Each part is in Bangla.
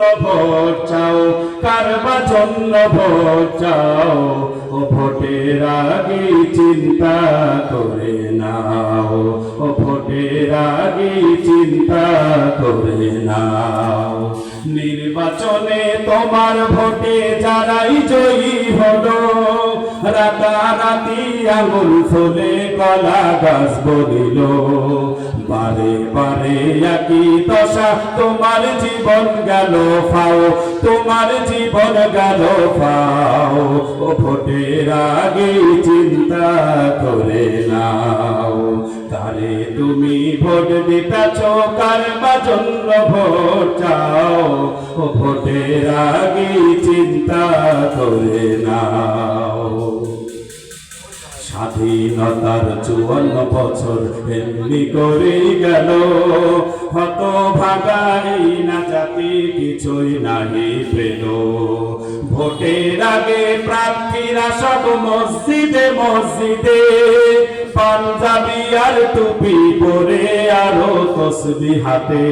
জন্য ভোট চাও কার বা জন্য ভোট চাও, ও ভোটের আগে চিন্তা করে নাও, ও ভোটের আগে চিন্তা করে নাও। নির্বাচনে তোমার ভোটে যারাই জয়ী হলো রাতারাতি আঙুল ফুলে কলা গাছ বলিল, বারে বারে একই দশা, তোমার জীবন গেল ফাও, তোমার জীবন গেল ফাও। ও ভোটের আগে চিন্তা করে তুমি ভোট কার জন্য ভোট চাও। ও ভোটের আগে চিন্তা করে নাও। স্বাধীনতার চুয়ান্ন বছর এমনি করে গেল। হত ভাগাই না জাতি কিছুই নাহি পেল। ভোটের আগে প্রার্থীরা সব মসজিদে মসজিদে, পাঞ্জাবি আর টুপি তসবি হাতে,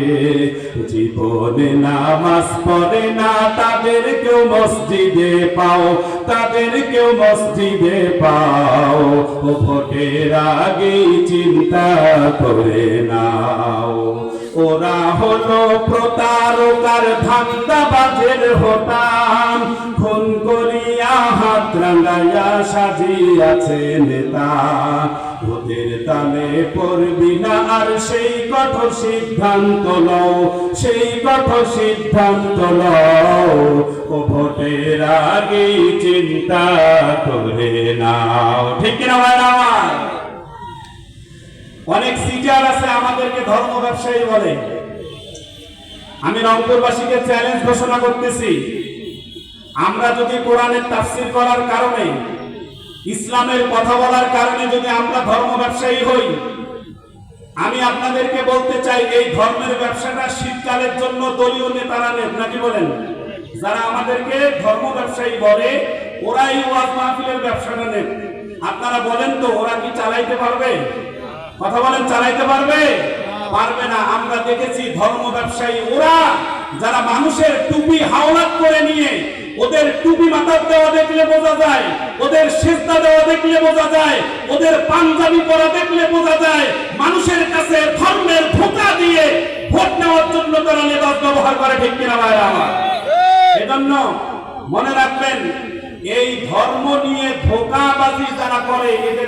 জীবনে নামাজ পড়ে না, তাদের কেউ মসজিদে পাও, তাদের কেউ মসজিদে পাও। ভোটের আগে চিন্তা করে নাও। ওরা হলো প্রতারকার ধান্দাবাজের হতাম। রাঙ্গাইয়া সাজিয়াছে নেতা। ওদের তালে পড়বি না আর সেই কঠোর সিদ্ধান্ত লও, সেই কঠোর সিদ্ধান্ত লও। ও ভোটের আগে চিন্তা করে নাও। ঠিক কিনা ভাই আমার? অনেক সিটার আছে আমাদেরকে ধর্ম ব্যবসায়ী বলে। আমি রংপুরবাসীকে চ্যালেঞ্জ ঘোষণা করতেছি। আমরা যদি কোরআনের তাফসির করার কারণে, ইসলামের কথা বলার কারণে যদি আমরা ধর্ম ব্যবসায়ী হই, আমি আপনাদেরকে বলতে চাই, এই ধর্মের ব্যবসাটা শীতকালের জন্য দলীয় নেতারা নাকি বলেন? যারা আমাদেরকে ধর্ম ব্যবসায়ী বলে, ওরাই ওয়াজ মাহফিলের ব্যবসাটা নেন। আপনারা বলেন তো, ওরা কি চালাইতে পারবে? কথা বলেন, চালাইতে পারবে? পারবে না। আমরা দেখেছি ধর্ম ব্যবসায়ী, ওরা যারা মানুষের টুপি হাওলাত করে নিয়ে ওদের টুপি মাথার দেওয়া দেখলে বোঝা যায়, ওদের সেজদা দেওয়া দেখলে বোঝা যায়, ওদের পাঞ্জাবি পরা দেখলে বোঝা যায়, মানুষের কাছে ধর্মের ধোকা দিয়ে ভোট নেওয়ার জন্য তারা লেবাস ব্যবহার করে, ঠিক কিনা ভাইরা আমার? এজন্য মনে রাখবেন, এই ধর্ম নিয়ে ধোকাবাজি যারা করে, এদের